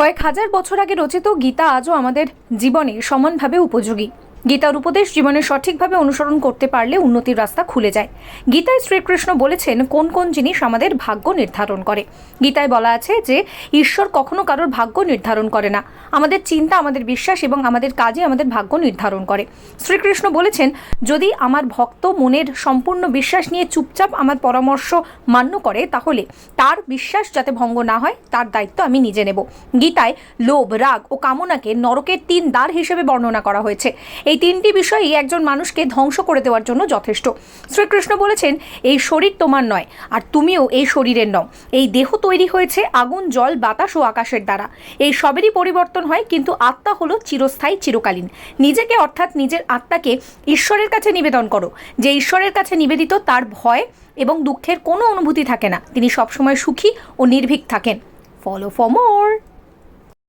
কয়েক হাজার বছর আগে রচিত গীতা আজও আমাদের জীবনে সমানভাবে উপযোগী। গীতার উপদেশ জীবনে সঠিকভাবে অনুসরণ করতে পারলে উন্নতির রাস্তা খুলে যায়। গীতায় শ্রীকৃষ্ণ বলেছেন, কোন কোন জিনিস আমাদের ভাগ্য নির্ধারণ করে। গীতায় বলা আছে যে, ঈশ্বর কখনো কারোর ভাগ্য নির্ধারণ করে না। আমাদের চিন্তা, আমাদের বিশ্বাস এবং আমাদের কাজে আমাদের ভাগ্য নির্ধারণ করে। শ্রীকৃষ্ণ বলেছেন, যদি আমার ভক্ত মনের সম্পূর্ণ বিশ্বাস নিয়ে চুপচাপ আমার পরামর্শ মান্য করে, তাহলে তার বিশ্বাস যাতে ভঙ্গ না হয়, তার দায়িত্ব আমি নিজে নেব। গীতায় লোভ, রাগ ও কামনাকে নরকের তিন দ্বার হিসেবে বর্ণনা করা হয়েছে। এই তিনটি বিষয়ই একজন মানুষকে ধ্বংস করে দেওয়ার জন্য যথেষ্ট। শ্রীকৃষ্ণ বলেছেন, এই শরীর তোমার নয়, আর তুমিও এই শরীরের নও। এই দেহ তৈরি হয়েছে আগুন, জল, বাতাস ও আকাশের দ্বারা। এই সবেরই পরিবর্তন হয়, কিন্তু আত্মা হলো চিরস্থায়ী, চিরকালীন। নিজেকে অর্থাৎ নিজের আত্মাকে ঈশ্বরের কাছে নিবেদন করো। যে ঈশ্বরের কাছে নিবেদিত, তার ভয় এবং দুঃখের কোনো অনুভূতি থাকে না। তিনি সবসময় সুখী ও নির্ভীক থাকেন। Follow for more